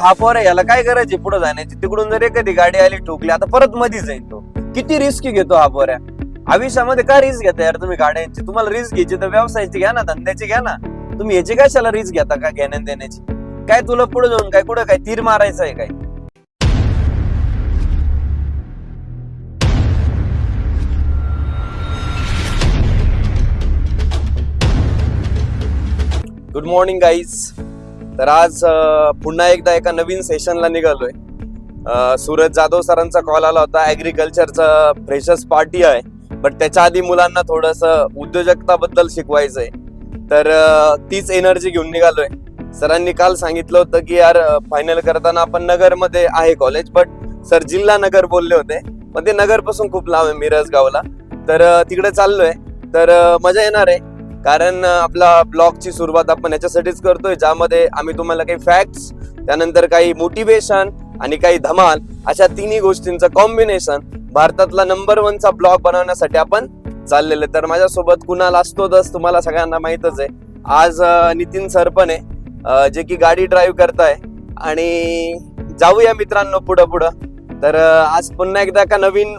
हा आहे याला काय करायची पुढे जाण्याची? तिकडून जर एखादी गाडी आली ठोकली आता परत मध्ये जाईल तो. किती रिस्क घेतो हा पोऱ्या? आयुष्यामध्ये काय रिस्क घेता यार तुम्ही गाड्यांची? तुम्हाला रिस्क घ्यायची तर व्यवसायाची घ्या ना धंद्याची घ्या ना. तुम्ही याची कशाला रिस्क घेता का घेण्या देण्याची? काय तुला पुढे जाऊन काय कुठं काय तीर मारायचं आहे काय? गुड मॉर्निंग गाईज तर आज पुन्हा एकदा एका नवीन सेशनला निघालोय. सूरज जाधव सरांचा कॉल आला होता. ऍग्रिकल्चरचा फ्रेशर्स पार्टी आहे. बट त्याच्या आधी मुलांना थोडस उद्योजकताबद्दल शिकवायचंय. तर तीच एनर्जी घेऊन निघालोय. सरांनी काल सांगितलं होतं की यार फायनल करताना आपण नगरमध्ये आहे कॉलेज बट सर जिल्हा नगर बोलले होते. पण ते नगरपासून खूप लांब आहे मिरज गावला तर तिकडे चाललोय. तर मजा येणार आहे. कारण आपला ब्लॉगची सुरुवात आपण याच्यासाठीच करतोय ज्यामध्ये आम्ही तुम्हाला काही फॅक्ट्स त्यानंतर काही मोटिवेशन आणि काही धमाल अशा तिन्ही गोष्टींचं कॉम्बिनेशन भारतातला नंबर वनचा ब्लॉग बनवण्यासाठी आपण चाललेले तर माझ्यासोबत कुणाल असतोच तुम्हाला सगळ्यांना माहितच आहे. आज नितीन सर पण आहे जे की गाडी ड्राईव्ह करताय. आणि जाऊया मित्रांनो पुढं पुढं. तर आज पुन्हा एकदा का नवीन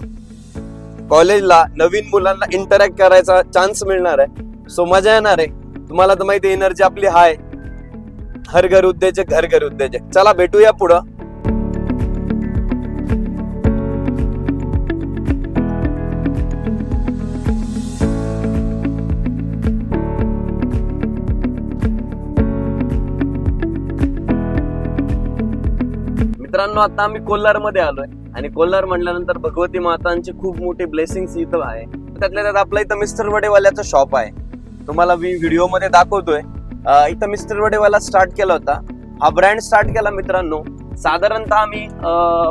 कॉलेजला नवीन मुलांना इंटरॅक्ट करायचा चान्स मिळणार आहे. सो मजा येणार आहे. तुम्हाला तर माहिती एनर्जी आपली हाय हर घर उद्योजक घर घर उद्योजक. चला भेटूया पुढं. मित्रांनो आता आम्ही कोल्हारमध्ये आलोय. आणि कोल्हार म्हणल्यानंतर भगवती मातांची खूप मोठी ब्लेसिंग इथं आहे. त्यातल्या त्यात आपल्या इथं मिस्टर वडेवाल्याचं शॉप आहे. तुम्हाला मी व्हिडिओमध्ये दाखवतोय. इथं मिस्टर वडेवाला स्टार्ट केला होता. हा ब्रँड स्टार्ट केला मित्रांनो. साधारणतः आम्ही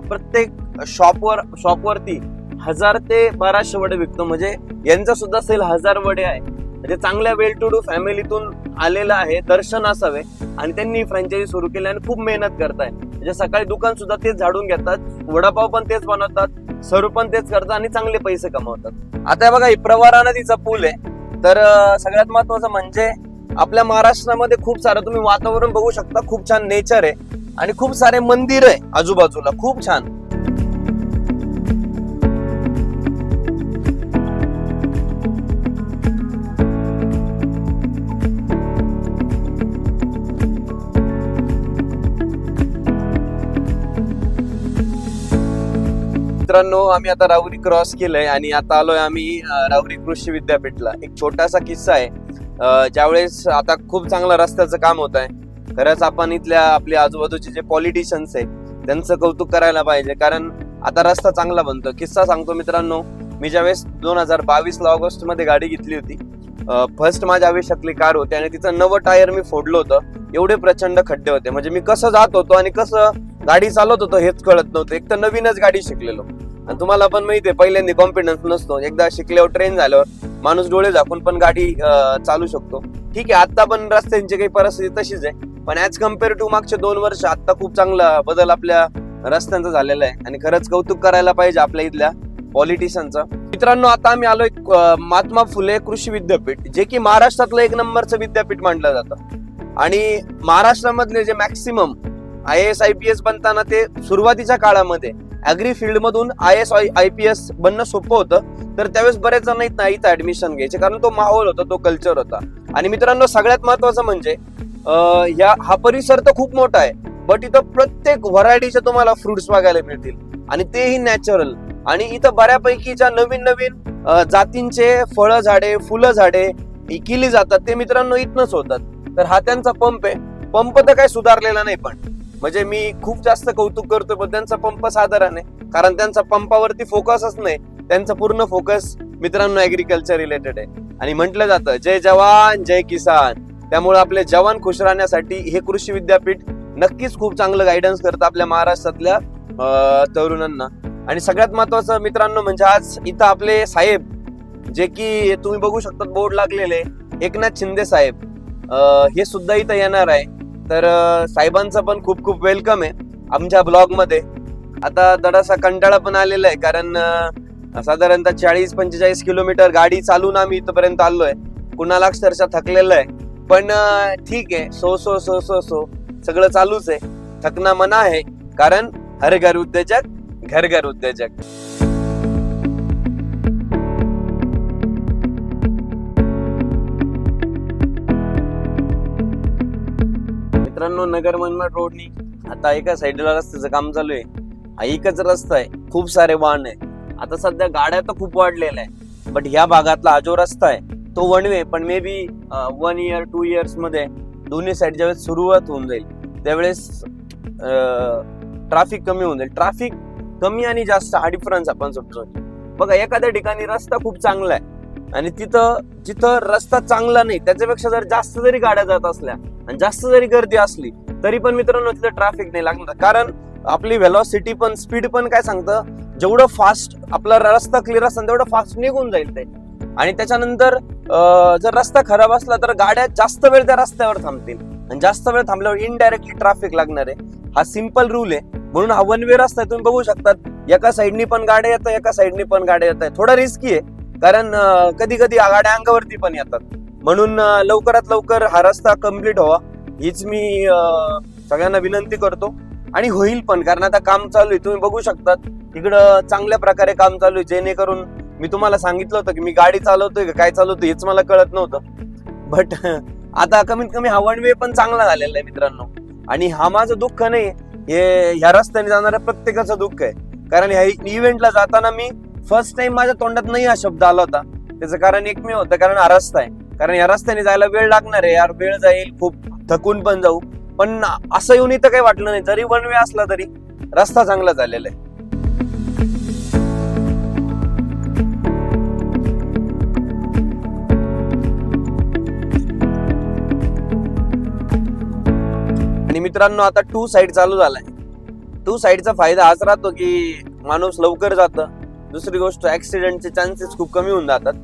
प्रत्येक शॉपवर शॉपवरती हजार ते बाराशे वडे विकतो. म्हणजे यांचा सुद्धा सेल हजार वडे आहे. म्हणजे चांगल्या वेल टू डू फॅमिलीतून आलेला आहे. दर्शन असावे. आणि त्यांनी फ्रँचायझी सुरू केली आणि खूप मेहनत करताय. म्हणजे सकाळी दुकान सुद्धा तेच झाडून घेतात. वडापाव पण तेच बनवतात. सरू पण तेच करतात आणि चांगले पैसे कमवतात. आता हे बघा ही प्रवारा नदीचा पूल आहे. तर सगळ्यात महत्वाचं म्हणजे आपल्या महाराष्ट्रामध्ये खूप सारं तुम्ही वातावरण बघू शकता. खूप छान नेचर आहे. आणि खूप सारे मंदिर आहे आजूबाजूला. खूप छान. मित्रांनो आम्ही आता राहुरी क्रॉस केलंय आणि आता आलोय आम्ही अं, राहुरी कृषी विद्यापीठला. एक छोटासा किस्सा आहे. ज्यावेळेस आता खूप चांगलं रस्त्याचं काम होत आहे खरंच आपण इथल्या आपल्या आजूबाजूचे जे पॉलिटिशियन्स आहे त्यांचं कौतुक करायला पाहिजे. कारण आता रस्ता चांगला बनतो. किस्सा सांगतो मित्रांनो मी ज्यावेळेस दोन हजार बावीस ऑगस्टमध्ये ऑगस्टमध्ये गाडी घेतली होती फर्स्ट माझ्या आयुष्यातली कार होती आणि तिचं नवं टायर मी फोडलं होतं. एवढे प्रचंड खड्डे होते. म्हणजे मी कसं जात होतो आणि कसं गाडी चालवत होतो हेच कळत नव्हतं. एक तर नवीनच गाडी शिकलेलो. आणि तुम्हाला पण माहिती आहे पहिल्यांदा कॉन्फिडन्स नसतो. एकदा शिकल्यावर ट्रेन झाल्यावर माणूस डोळे झाकून पण गाडी चालू शकतो. ठीक आहे आता पण रस्त्यांची काही परिस्थिती तशीच आहे. पण ॲज कंपेअर टू मागचे दोन वर्ष आता खूप चांगला बदल आपल्या रस्त्यांचा झालेला आहे. आणि खरंच कौतुक करायला पाहिजे आपल्या इथल्या पॉलिटिशियनचं मित्रांनो आता आम्ही आलोय महात्मा फुले कृषी विद्यापीठ जे की महाराष्ट्रातलं एक नंबरचं विद्यापीठ मानलं जातं. आणि महाराष्ट्रामधले जे maximum I S I P S बनताना ते सुरुवातीच्या काळामध्ये अॅग्री फील्ड मधून I S I P S बनणं सोपं होतं. तर त्यावेळेस बरेच जण इथं इथं ऍडमिशन घ्यायचे. कारण तो माहोल होता तो कल्चर होता. आणि मित्रांनो सगळ्यात महत्वाचं म्हणजे या हा परिसर तर खूप मोठा आहे. बट इथं प्रत्येक व्हरायटीचे तुम्हाला फ्रुट्स बघायला मिळतील. आणि तेही नॅचरल आणि इथं बऱ्यापैकीच्या नवीन नवीन जातींचे फळं झाडे फुलं झाडे केली जातात ते मित्रांनो इथनच होतात. तर हा त्यांचा पंप आहे. पंप तर काही सुधारलेला नाही पण. म्हणजे मी खूप जास्त कौतुक करतोय पण त्यांचा पंप साधारण आहे. कारण त्यांचा पंपावरती फोकसच नाही. त्यांचा पूर्ण फोकस मित्रांनो ऍग्रिकल्चर रिलेटेड आहे. आणि म्हटलं जातं जय जवान जय किसान. त्यामुळे आपले जवान खुश राहण्यासाठी हे कृषी विद्यापीठ नक्कीच खूप चांगलं गायडन्स करतं आपल्या महाराष्ट्रातल्या अं, तरुणांना. आणि सगळ्यात महत्वाचं मित्रांनो म्हणजे आज इथं आपले साहेब जे की तुम्ही बघू शकता बोर्ड लागलेले एकनाथ शिंदे साहेब. हे सुद्धा इथं येणार आहे. तर साहेबांचं पण खूप खूप वेलकम आहे आमच्या ब्लॉगमध्ये आता थोडासा कंटाळा पण आलेला आहे कारण साधारणतः चाळीस पंचेचाळीस किलोमीटर गाडी चालून आम्ही इथपर्यंत आहे कुणाला अक्षरशः थकलेलं आहे. पण ठीक आहे. So so so so so. सगळं चालूच आहे. थकना मना आहे. कारण हर घर उद्योजक घर घर उद्योजक. मित्रांनो नगर मनमाड रोडनी आता एका साईडला रस्त्याचं काम चालू आहे. हा एकच रस्ता आहे. खूप सारे वाहन आहे. आता सध्या गाड्या तर खूप वाढलेल्या आहे. बट ह्या भागातला हा जो रस्ता आहे तो वन वे पण maybe one year two इयर्समध्ये दोन्ही साईड ज्यावेळेस सुरुवात होऊन जाईल त्यावेळेस ट्राफिक कमी होऊन जाईल. ट्राफिक कमी आणि जास्त हा डिफरन्स आपण समजून बघा एखाद्या ठिकाणी रस्ता खूप चांगला आहे. आणि तिथं जिथं रस्ता चांगला नाही त्याच्यापेक्षा जर जास्त जरी गाड्या जात असल्या आणि जास्त जरी गर्दी असली तरी पण मित्रांनो तिथं ट्रॅफिक नाही लागणार. कारण आपली व्हेलॉसिटी पण स्पीड पण काय सांगतं? जेवढं फास्ट आपला रस्ता क्लिअर असताना तेवढं फास्ट निघून जाईल ते. आणि त्याच्यानंतर जर रस्ता खराब असला तर गाड्या जास्त वेळ त्या रस्त्यावर थांबतील. आणि जास्त वेळ थांबल्यावर इनडायरेक्टली ट्रॅफिक लागणार आहे. हा सिंपल रूल आहे. म्हणून हा वन वे रस्ता आहे तुम्ही बघू शकतात. एका साईडनी पण गाड्या येतात एका साईडनी पण गाड्या येत आहे थोडा रिस्की आहे. कारण कधी कधी गाड्या अंगावरती पण येतात. म्हणून लवकरात लवकर हा रस्ता कंप्लीट व्हावा. हीच मी सगळ्यांना विनंती करतो. आणि होईल पण कारण आता काम चालू आहे. तुम्ही बघू शकतात इकडं चांगल्या प्रकारे काम चालू आहे. जेणेकरून मी तुम्हाला सांगितलं होतं की मी गाडी चालवतोय का काय चालवतोय हेच मला कळत नव्हतं. बट आता कमीत कमी हा वन वे पण चांगला झालेला आहे मित्रांनो. आणि हा माझं दुःख नाही हे ह्या रस्त्याने जाणाऱ्या प्रत्येकाचं दुःख आहे. कारण ह्या इव्हेंटला जाताना मी फर्स्ट टाइम माझ्या तोंडात नाही हा शब्द आला होता. त्याचं कारण एकमेव होतं कारण हा रस्ता आहे. कारण या रस्त्याने जायला वेळ लागणार आहे यार वेळ जाईल खूप थकून पण जाऊ. पण असं येऊन इथं काही वाटलं नाही जरी वन वे असला तरी रस्ता चांगला झालेला आहे. आणि मित्रांनो आता टू साईड चालू झालाय. टू साईडचा फायदा हाच राहतो की माणूस लवकर जातं. दुसरी गोष्ट ऍक्सिडेंटचे चान्सेस खूप कमी होऊन जातात.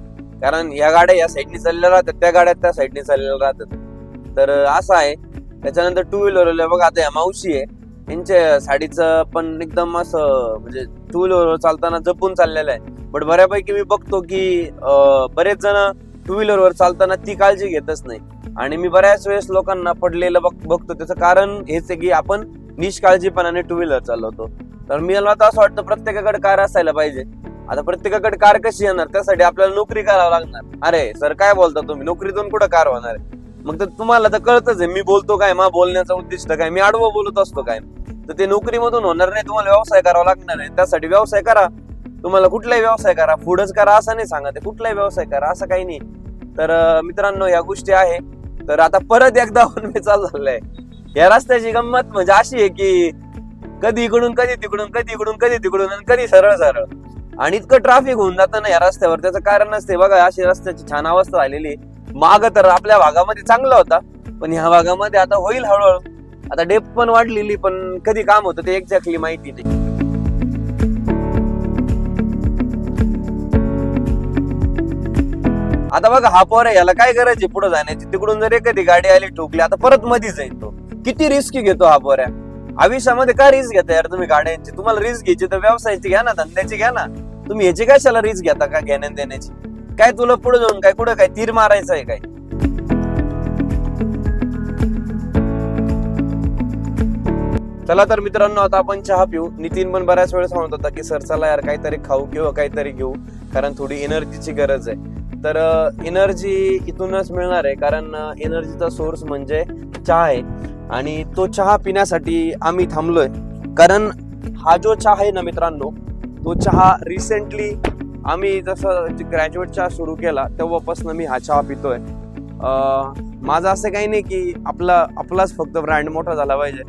कारण या गाड्या या साईडने चाललेल्या राहतात त्या गाड्या त्या साईडने चाललेल्या राहतात. तर असं आहे. त्याच्यानंतर टू व्हीलर बघा आता या मावशी आहे. यांच्या साडीचं पण एकदम असं म्हणजे टू व्हीलरवर चालताना जपून चाललेलं आहे. बट बऱ्यापैकी मी बघतो की बरेच जण टू व्हीलरवर चालताना ती काळजी घेतच नाही. आणि मी बऱ्याच वेळेस लोकांना पडलेलं बघ बघतो. त्याचं कारण हेच आहे की आपण निष्काळजीपणाने टू व्हीलर चालवतो. तर मी मला तर असं वाटतं प्रत्येकाकडे कार असायला पाहिजे. आता प्रत्येकाकडे कार कशी येणार? त्यासाठी आपल्याला नोकरी करावं लागणार. अरे सर काय बोलता तुम्ही? नोकरीतून कुठं कार होणार? आहे मग तर तुम्हाला तर कळतच आहे मी बोलतो काय मा बोलण्याचा उद्दिष्ट काय मी आडवं बोलत असतो काय? तर ते नोकरीमधून होणार नाही तुम्हाला व्यवसाय करावा लागणार आहे. त्यासाठी व्यवसाय करा. तुम्हाला कुठलाही व्यवसाय करा. फूडच करा असं नाही सांगा ते कुठलाही व्यवसाय करा असं काही नाही. तर मित्रांनो या गोष्टी आहे. तर आता परत एकदा चालू झालंय या रस्त्याची गंमत म्हणजे अशी आहे की कधी इकडून कधी तिकडून कधी इकडून कधी तिकडून आणि कधी सरळ सरळ. आणि इतकं ट्रॅफिक होऊन जातं ना या रस्त्यावर. त्याचं कारण असते बघा अशी रस्त्याची छान अवस्था झालेली माग तर आपल्या भागामध्ये चांगला होता. पण ह्या भागामध्ये आता होईल हळूहळू. आता डेप पण वाढलेली पण कधी काम होतं ते एक्झॅक्टली माहिती नाही. आता बघा हा पोर याला काय करायची पुढे जाण्याची. तिकडून जर एखादी गाडी आली ठोकली आता परत मध्ये जाईल तो. किती रिस्क घेतो हा पोऱ्या? आयुष्यामध्ये काय रिस्क घेता यार तुम्ही गाड्यांची? तुम्हाला रिस्क घ्यायची तर व्यवसायाची घ्या ना धंद्याची घ्या ना. तुम्ही ह्याची कशाला रिस्क घेता का घेण्या देण्याची? काय तुला पुढे जाऊन काय कुठं काय तीर मारायचं आहे काय? चला तर मित्रांनो आता आपण चहा पिऊ. नितीन पण बऱ्याच वेळेस म्हणत होता की सर चला यार काहीतरी खाऊ किंवा काहीतरी घेऊ कारण थोडी एनर्जीची गरज आहे. तर एनर्जी इथूनच मिळणार आहे कारण एनर्जीचा सोर्स म्हणजे चहा आहे. आणि तो चहा पिण्यासाठी आम्ही थांबलोय. कारण हा जो चहा आहे ना मित्रांनो तो चहा रिसेंटली आम्ही जसं ग्रॅज्युएट चहा सुरू केला तेव्हापासून मी हा चहा पितोय. माझं असं काही नाही की आपला आपलाच फक्त ब्रँड मोठा झाला पाहिजे.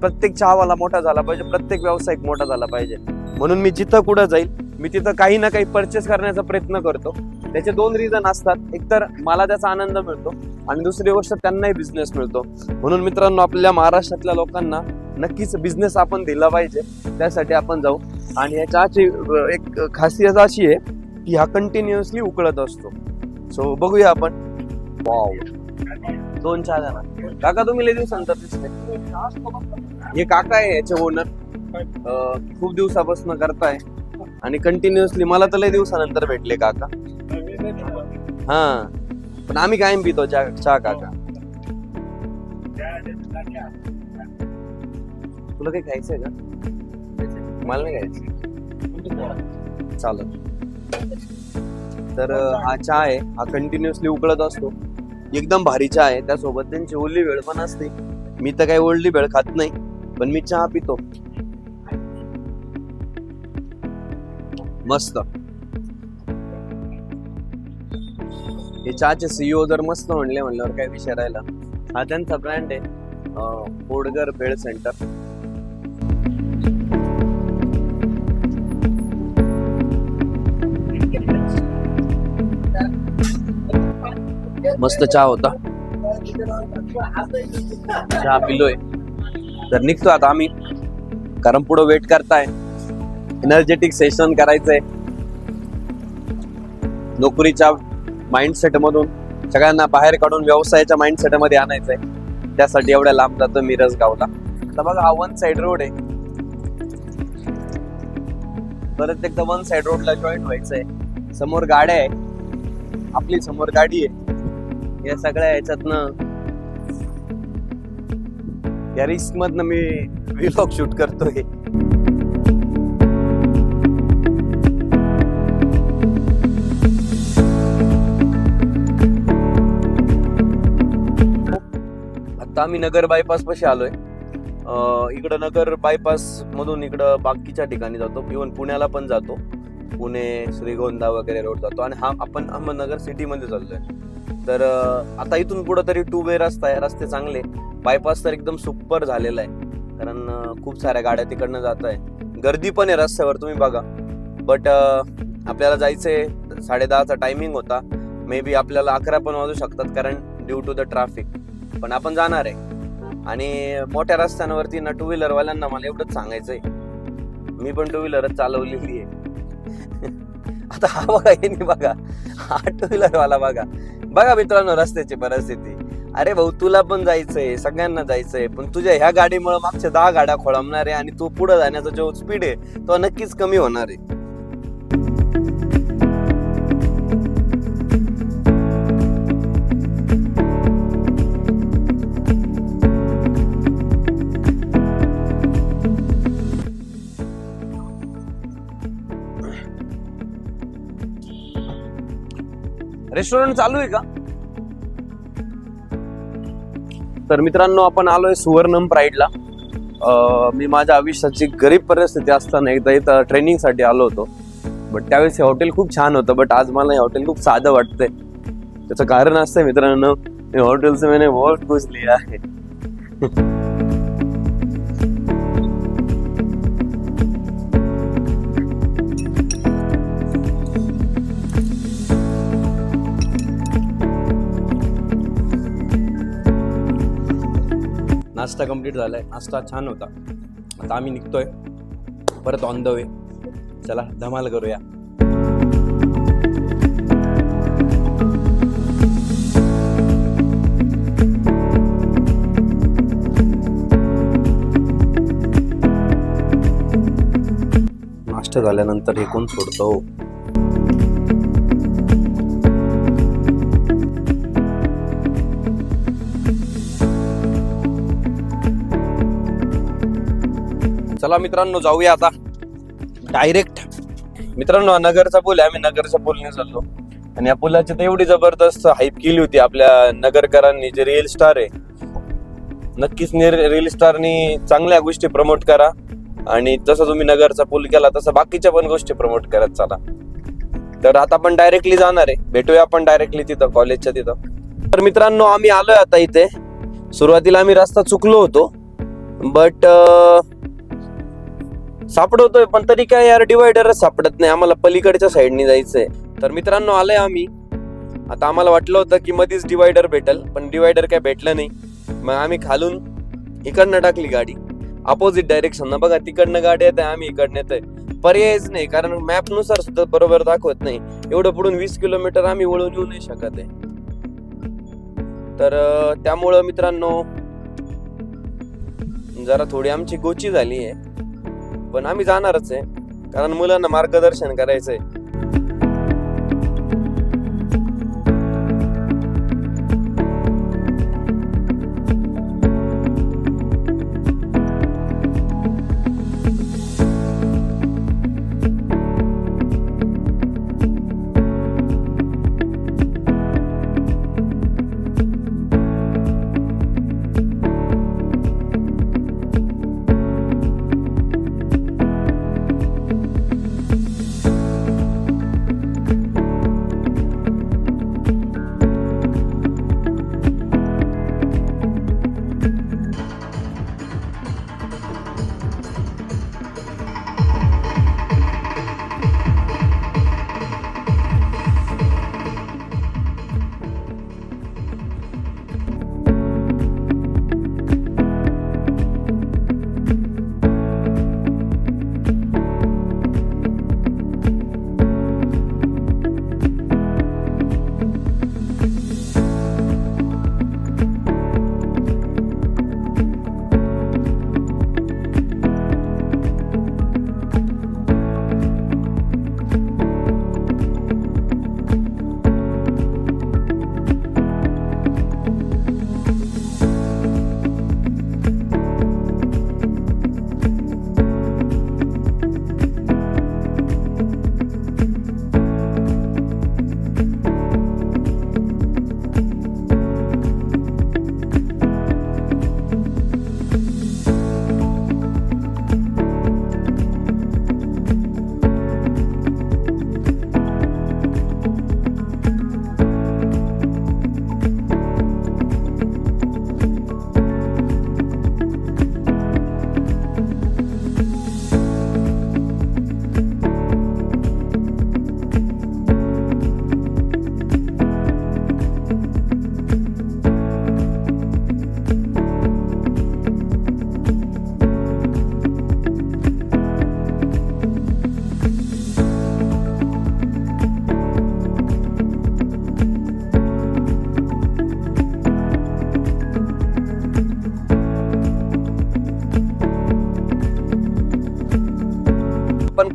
प्रत्येक चहावाला मोठा झाला पाहिजे प्रत्येक व्यावसायिक मोठा झाला पाहिजे. म्हणून मी जिथं कुठं जाईल मी तिथं काही ना काही परचेस करण्याचा प्रयत्न करतो. त्याचे दोन रिझन असतात. एकतर मला त्याचा आनंद मिळतो आणि दुसरी गोष्ट त्यांनाही बिझनेस मिळतो. म्हणून मित्रांनो आपल्या महाराष्ट्रातल्या लोकांना नक्कीच बिझनेस आपण दिला पाहिजे. त्यासाठी आपण जाऊ. आणि या चहाची एक खासियत अशी आहे की हा कंटिन्युअसली उकळत असतो. सो बघूया आपण. वाव दोन चहा द्या काका तुम्ही लय दिवसानंतर दिसते हे काका आहे याचे ओनर खूप दिवसापासून करताय. आणि कंटिन्युअसली मला तर लय दिवसानंतर भेटले काका. हा. पण आम्ही कायम पितो चहा चहा काका तुला काही खायचंय का? मला नाही खायचं. चालत तर हा चहा आहे. हा कंटिन्युअसली उकळत असतो. एकदम भारी चहा आहे. त्यासोबत त्यांची ओली वेळ पण असते. मी तर काही ओढली वेळ खात नाही पण मी चहा पितो. मस्त. हे चहाचे सीईओ जर मस्त म्हणले म्हणल्यावर काय विषय राहिला? हा त्यांचा ब्रँड आहे अं, पोडगर सेंटर मस्त चहा होता. चहा पिलोय. तर निघतो आता आम्ही. कारण पुढे वेट करताय. एनर्जेटिक सेशन करायचंय. नोकरीच्या माइंडसेट मधून सगळ्यांना बाहेर काढून व्यवसायाच्या माइंडसेटमध्ये आणायचंय. त्यासाठी एवढ्या लांब जातो मिरज गावला तर बघा हा वन साइड रोड आहे. परत एकदा वन साइड रोडला जॉईन व्हायचंय. समोर गाड्या आहे. आपली समोर गाडी आहे. या सगळ्या ह्याच्यातनं या रिस्क मधनं मी व्हिलॉग शूट करतोय. आम्ही नगर बायपास पाशी आलोय. इकडं नगर बायपास मधून इकडं बाकीच्या ठिकाणी जातो. इवन पुण्याला पण जातो. पुणे श्रीगोंदा वगैरे रोड जातो. आणि हा आपण अहमदनगर सिटीमध्ये चाललोय. तर आता इथून कुठं तरी टू वे रस्ता आहे. रस्ते चांगले बायपास तर एकदम सुपर झालेला आहे. कारण खूप साऱ्या गाड्या तिकडनं जात आहे. गर्दी पण आहे रस्त्यावर तुम्ही बघा. बट आपल्याला जायचंय. साडे दहाचा टायमिंग होता. मे बी आपल्याला अकरा पण वाजू शकतात कारण ड्यू टू द ट्रॅफिक पण आपण जाणार आहे. आणि मोठ्या रस्त्यांवरती ना टू व्हीलरवाल्यांना मला एवढंच सांगायचंय. मी पण टू व्हीलरच चालवलेली आहे आता हा बघा हे नाही बघा. हा टू व्हीलरवाला बघा. बघा मित्रांनो रस्त्याची परिस्थिती. अरे भाऊ तुला पण जायचंय सगळ्यांना जायचंय पण तुझ्या ह्या गाडीमुळे मागच्या दहा गाड्या खोळंबणार आहे आणि तू पुढे जाण्याचा जो स्पीड आहे तो नक्कीच कमी होणार आहे. रेस्टॉरंट चालू आहे का? तर मित्रांनो आपण आलोय सुवर्णम प्राईडला मी माझ्या आयुष्याची गरीब परिस्थिती असताना एकदा इथं ट्रेनिंगसाठी आलो होतो. बट त्यावेळेस हे हॉटेल खूप छान होतं बट आज मला हे हॉटेल खूप साधं वाटतंय. त्याचं कारण असतं मित्रांनो हे हॉटेलचं मैंने बहुत कुछ लिया आहे. नाश्ता कंप्लीट झालाय. नाश्ता छान होता. आता आम्ही निघतोय. परत ऑन द वे चला धमाल करूया. नाश्ता झाल्यानंतर हे कोण सोडतो हो? चला मित्रांनो जाऊया आता. डायरेक्ट मित्रांनो नगरचा पूल आहे. आम्ही नगरच्या पूलने चाललो. आणि या पुलाची तर एवढी जबरदस्त हाईप केली होती आपल्या नगरकरांनी जे रिअल स्टार आहे. नक्कीच रिअल स्टारनी चांगल्या गोष्टी प्रमोट करा. आणि जसं तुम्ही नगरचा पूल केला तसं बाकीच्या पण गोष्टी प्रमोट करत चला. तर आता आपण डायरेक्टली जाणार आहे. भेटूया आपण डायरेक्टली तिथं कॉलेजच्या तिथं. तर मित्रांनो आम्ही आलोय आता इथे. सुरुवातीला आम्ही रस्ता चुकलो होतो. बट सापडवतोय पण तरी काय यार डिवायडरच सापडत नाही. आम्हाला पलीकडच्या साईडने जायचंय. तर मित्रांनो आलोय आम्ही. आता आम्हाला वाटलं होतं की मध्येच डिवायडर भेटल पण डिवायडर काय भेटलं नाही. मग आम्ही खालून इकडनं टाकली गाडी. अपोजिट डायरेक्शन बघा तिकडनं गाडी येते आम्ही इकडनं येतोय. पर्यायच नाही कारण मॅपनुसार सुद्धा बरोबर दाखवत नाही. एवढं पुढून वीस किलोमीटर आम्ही वळून येऊ नाही शकत आहे. तर त्यामुळं मित्रांनो जरा थोडी आमची गोची झाली आहे. पण आम्ही जाणारच आहे. कारण मुलांना मार्गदर्शन करायचंय.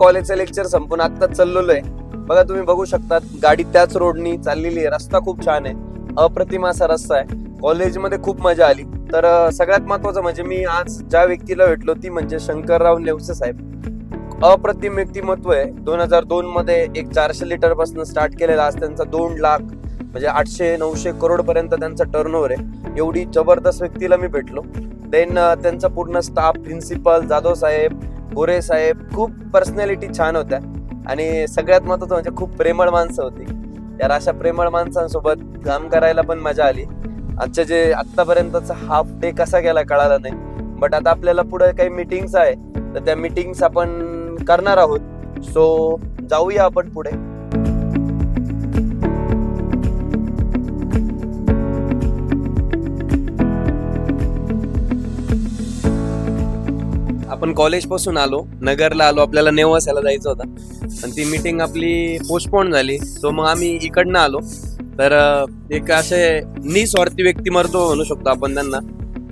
कॉलेजचं लेक्चर संपून आत्ताच चाललेलो आहे बघा तुम्ही बघू शकता गाडी त्याच रोडनी चाललेली आहे. रस्ता खूप छान आहे. अप्रतिम असा रस्ता आहे. कॉलेजमध्ये खूप मजा आली. तर सगळ्यात महत्वाचं म्हणजे मी आज ज्या व्यक्तीला भेटलो ती म्हणजे शंकरराव नेवसे साहेब. अप्रतिम व्यक्तिमत्व आहे. दोन हजार दोन मध्ये एक चारशे लिटरपासून स्टार्ट केलेला आज त्यांचा दोन लाख म्हणजे आठशे नऊशे करोड पर्यंत त्यांचा टर्न आहे. एवढी जबरदस्त व्यक्तीला मी भेटलो. देन त्यांचा पूर्ण स्टाफ प्रिन्सिपल जाधव साहेब गोरे साहेब खूप पर्सनॅलिटी छान होत्या. आणि सगळ्यात महत्वाचं म्हणजे खूप प्रेमळ माणसं होती. यार अशा प्रेमळ माणसांसोबत काम करायला पण मजा आली. आजच्या जे आत्तापर्यंतचा हाफ डे कसा गेला कळाला नाही. बट आता आपल्याला पुढे काही मिटिंग्स आहे तर त्या मिटिंग्स आपण करणार आहोत. सो जाऊया आपण पुढे. आपण कॉलेजपासून आलो नगरला आलो आपल्याला नेवासाला जायचं होतं. आणि ती मीटिंग आपली पोस्टपोन झाली. सो मग आम्ही इकडनं आलो. तर एक असे निस्वार्थी व्यक्तिमत्व म्हणू शकतो आपण त्यांना.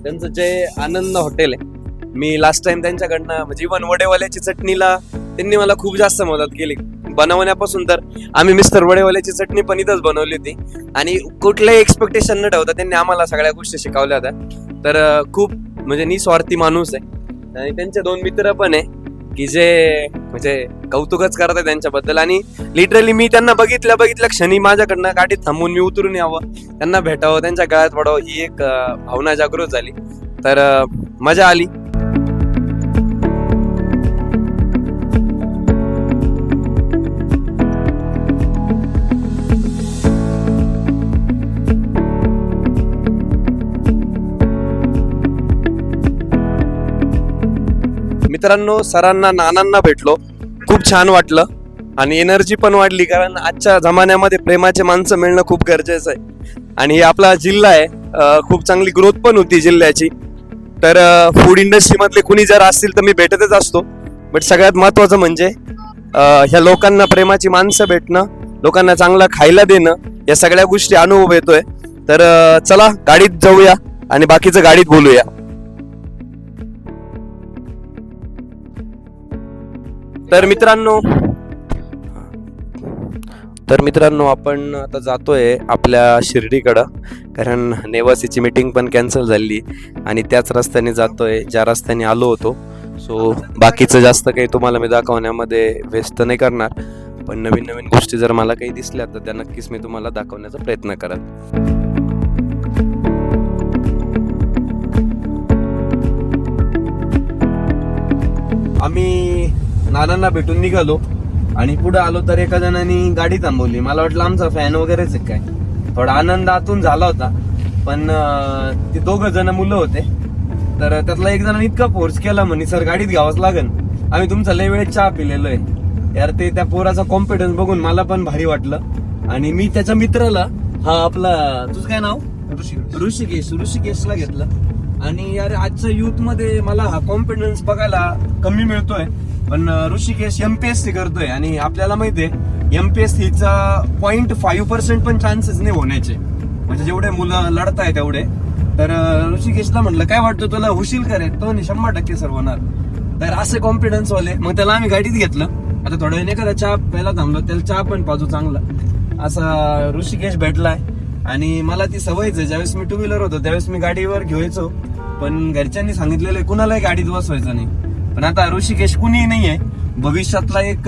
त्यांचं जे आनंद हॉटेल आहे. मी लास्ट टाइम त्यांच्याकडनं म्हणजे वडेवाल्याची चटणीला त्यांनी मला खूप जास्त मदत केली. बनवण्यापासून तर आम्ही मिस्टर वडेवाल्याची चटणी पण इथंच बनवली होती. आणि कुठलंही एक्सपेक्टेशन न ठेवता त्यांनी आम्हाला सगळ्या गोष्टी शिकवल्या होत्या. तर खूप म्हणजे निस्वार्थी माणूस आहे. आणि त्यांचे दोन मित्र पण आहे की जे म्हणजे कौतुकच करतात त्यांच्याबद्दल. आणि लिटरली मी त्यांना बघितल्या बघितल्या क्षणी माझ्याकडनं गाडीत थांबून मी उतरून यावं त्यांना भेटावं त्यांच्या गळ्यात पडावं ही एक भावना जागृत झाली. तर मजा आली. मित्रांनो सरांना नानांना भेटलो. खूप छान वाटलं. आणि एनर्जी पण वाढली कारण आजच्या जमान्यामध्ये प्रेमाचे माणसं मिळणं खूप गरजेचं आहे. आणि हे आपला जिल्हा आहे. खूप चांगली ग्रोथ पण होती जिल्ह्याची. तर फूड इंडस्ट्रीमधले कुणी जर असतील तर मी भेटतच असतो. बट सगळ्यात महत्वाचं म्हणजे ह्या लोकांना प्रेमाची माणसं भेटणं लोकांना चांगलं खायला देणं या सगळ्या गोष्टी अनुभव येतोय. तर चला गाडीत जाऊया आणि बाकीचं गाडीत बोलूया. तर मित्रांनो तर मित्रांनो आपण आता जातोय आपल्या शिर्डीकडं कारण नेवासीची मीटिंग पण कॅन्सल झाली आणि त्याच रस्त्याने जातोय ज्या रस्त्याने आलो होतो. सो बाकीचं जास्त काही तुम्हाला मी दाखवण्यामध्ये व्यस्त नाही करणार पण नवीन नवीन गोष्टी जर मला काही दिसल्या तर त्या नक्कीच मी तुम्हाला दाखवण्याचा प्रयत्न करत. आम्ही नानांना भेटून निघालो आणि पुढे आलो तर एका जणांनी गाडी थांबवली. मला वाटलं आमचा फॅन वगैरेच आहे काय. थोडा आनंद आतून झाला होता. पण ते दोघ जण मुलं होते. तर त्यातला एक जणांनी इतका फोर्स केला म्हणे सर गाडीत घ्यावंच लागन. आम्ही तुमचा लय वेळ चहा पिलेलो आहे. यार ते त्या पोराचा कॉन्फिडन्स बघून मला पण भारी वाटलं. आणि मी त्याच्या मित्राला हा आपला तुझं काय नाव? ऋषिकेश. ऋषिकेशला घेतलं. आणि यार आजच्या युथमध्ये मला हा कॉन्फिडन्स बघायला कमी मिळतोय. पण ऋषिकेश एमपीएससी करतोय आणि आपल्याला माहितीये एमपीएससीचा पॉईंट फाईव्ह पर्सेंट पण चान्सेस नाही होण्याचे. म्हणजे जेवढे मुलं लढताय तेवढे. तर ऋषिकेशला म्हटलं काय वाटतं तुला? होशील करे तो शंभर टक्के सर होणार. तर असे कॉन्फिडन्स वाले मग त्याला आम्ही गाडीत घेतलं. आता थोडं वेळ एखादा चहा प्यायला थांबलो त्याला चहा पण पाजू चांगला. असा ऋषिकेश भेटलाय. आणि मला ती सवयच आहे ज्यावेळेस मी टू व्हीलर होतो त्यावेळेस मी गाडीवर घ्यायचो. पण घरच्यांनी सांगितलेलं कुणालाही गाडीत बसवायचं नाही. पण आता ऋषिकेश कुणीही नाहीये. भविष्यातला एक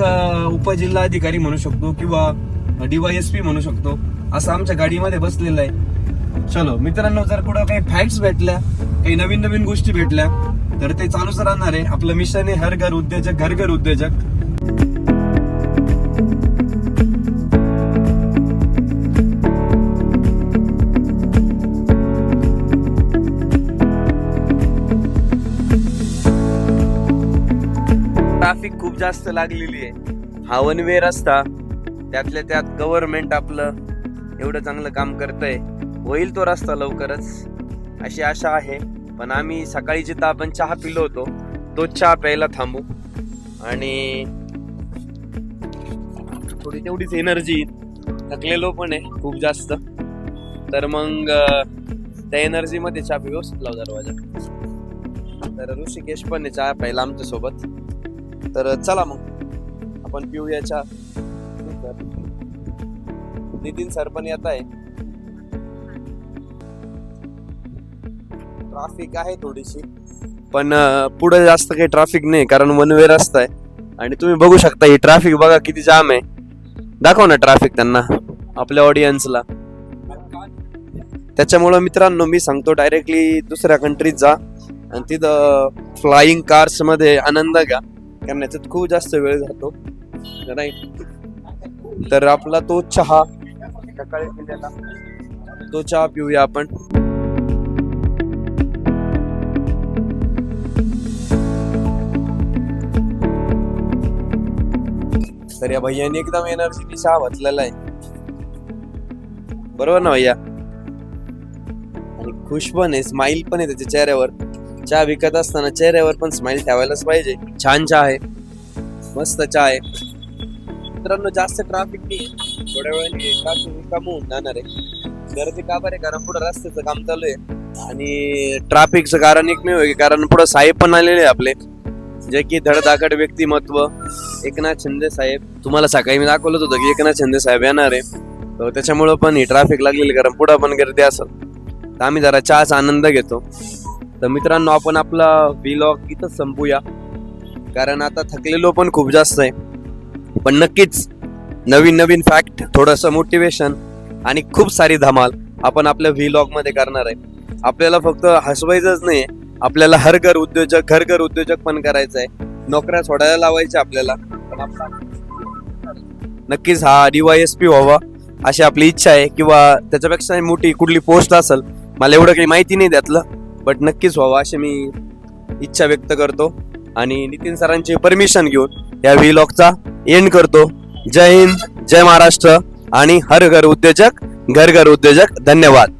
उपजिल्हा अधिकारी म्हणू शकतो किंवा डीवायएसपी म्हणू शकतो. असं आमच्या गाडीमध्ये बसलेलं आहे. चलो मित्रांनो जर कुठं काही फॅक्ट्स भेटल्या काही नवीन नवीन गोष्टी भेटल्या तर ते चालूच राहणार आहे. आपलं मिशन आहे हर घर उद्योजक घर घर उद्योजक. जास्त लागलेली आहे. हा वन वे रस्ता त्यातल्या त्यात गव्हर्नमेंट आपलं एवढं चांगलं काम करतंय. होईल तो रस्ता लवकरच अशी आशा आहे. पण आम्ही सकाळी जिथं आपण चहा पिलो होतो तोच चहा प्यायला थांबू. आणि थोडी तेवढीच एनर्जी थकलेलो पण आहे खूप जास्त. तर मग त्या एनर्जी मध्ये चहा पिऊ व्यवस्थित लाव दरवाजा. तर ऋषिकेश पण आहे चहा प्यायला आमच्यासोबत तर चला मग. आपण पिऊयाच्या नितीन सर पण येत आहे. ट्राफिक आहे थोडीशी पण पुढे जास्त काही ट्राफिक नाही कारण वन वे रस्ता आहे. आणि तुम्ही बघू शकता ही ट्राफिक बघा किती जाम आहे. दाखव ना ट्राफिक त्यांना आपल्या ऑडियन्सला त्याच्यामुळं मित्रांनो मी सांगतो डायरेक्टली दुसऱ्या कंट्रीत जा. आणि तिथं फ्लाईंग कार्समध्ये आनंद घ्या. कारण याच्यात खूप जास्त वेळ जातो. नाही. तर आपला तो चहा. सकाळी पिलेला तो चहा पिऊया आपण. तर या भैयाने एकदम एनर्जीने चहा घातलेला आहे. बरोबर ना भैया? आणि खुश पण आहे स्माइल पण आहे त्याच्या चेहऱ्यावर. चहा विकत असताना चेहऱ्यावर पण स्माइल ठेवायलाच पाहिजे. छान चहा आहे. मस्त चहा आहे. मित्रांनो जास्त ट्रॅफिक नाही थोड्या वेळाने ट्रॅफिक होऊन जाणार आहे. गर्दी का बरे कारण पुढे रस्त्याचं काम चालू आहे. आणि ट्रॅफिकचं कारण एकमेव आहे. कारण पुढे साहेब पण आलेले आपले. जे की धडधाकड व्यक्तिमत्व. एकनाथ शिंदे साहेब. तुम्हाला सकाळी मी दाखवलं होतं की एकनाथ शिंदे साहेब येणार आहे. तर त्याच्यामुळं पण ही ट्रॅफिक लागलेली कारण पुढं पण गर्दी असेल. तर आम्ही जरा चहाचा आनंद घेतो. तर मित्रांनो आपण आपला व्लॉग इथं संपूया. कारण आता थकलेलो पण खूप जास्त आहे. पण नक्कीच नवीन नवीन फॅक्ट थोडंसं मोटिवेशन आणि खूप सारी धमाल आपण आपल्या व्लॉगमध्ये करणार आहे. आपल्याला फक्त हसवायचंच नाही आपल्याला हर घर उद्योजक घर घर उद्योजक पण करायचं आहे. नोकऱ्या सोडायला लावायच्या आपल्याला. पण आपला नक्कीच हा पी व्हावा अशी आपली इच्छा आहे. किंवा त्याच्यापेक्षा मोठी कुठली पोस्ट असेल मला एवढं काही माहिती नाही त्यातलं. बट नक्कीच व्हावं अशी मी इच्छा व्यक्त करतो. आणि नितीन सरांची परमिशन घेऊन या व्हिलॉगचा एंड करतो. जय हिंद जय महाराष्ट्र आणि हर घर उद्योजक घर घर उद्योजक धन्यवाद.